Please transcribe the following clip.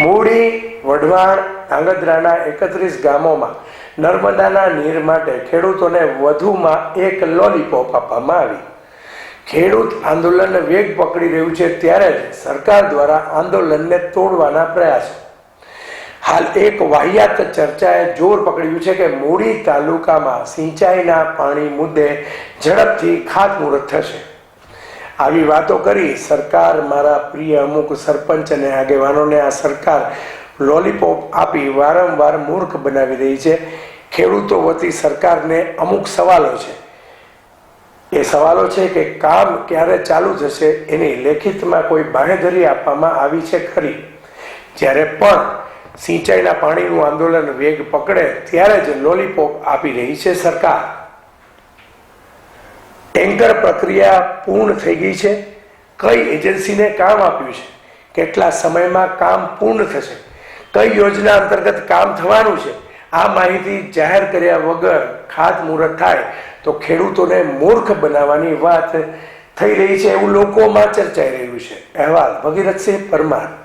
મૂળી વઢવાણ ધાંગધ્રાના એકત્રીસ ગામોમાં નર્મદાના નીર માટે ખેડૂતોને વધુમાં એક લોલીપોપ આપવામાં આવી. ખેડૂત આંદોલન વેગ પકડી રહ્યું છે ત્યારે જ સરકાર દ્વારા આંદોલનને તોડવાના પ્રયાસો. હાલ એક વાહિયાત ચર્ચાએ જોર પકડ્યું છે કે મૂડી તાલુકામાં સિંચાઈના પાણી મુદ્દે ઝડપથી ખાતમુહૂર્ત થશે. આવી વાતો કરી, સરકાર મારા પ્રિય અમુક સરપંચ અને આગેવાનોને આ સરકાર લોલીપોપ આપી વારંવાર મૂર્ખ બનાવી રહી છે. ખેડૂતો વતી સરકારને અમુક સવાલો છે. એ સવાલો છે કે કામ ક્યારે ચાલુ થશે એની લેખિતમાં કોઈ બાંહેધરી આપવામાં આવી છે ખરી. જ્યારે પણ સિંચાઈના પાણીનું આંદોલન વેગ પકડે, ત્યારે જ લોલીપોપ આપી રહી છે સરકાર. ટેન્કર પ્રક્રિયા પૂર્ણ થઈ ગઈ છે. કઈ એજન્સીને કામ આપ્યું છે? કેટલા સમયમાં કામ પૂર્ણ થશે? કઈ યોજના અંતર્ગત કામ થવાનું છે? આ માહિતી જાહેર કર્યા વગર ખાતમુહૂર્ત થાય તો ખેડૂતોને મૂર્ખ બનાવવાની વાત થઈ રહી છે એવું લોકોમાં ચર્ચાઈ રહ્યું છે. અહેવાલ ભગીરથસિંહ પરમાર.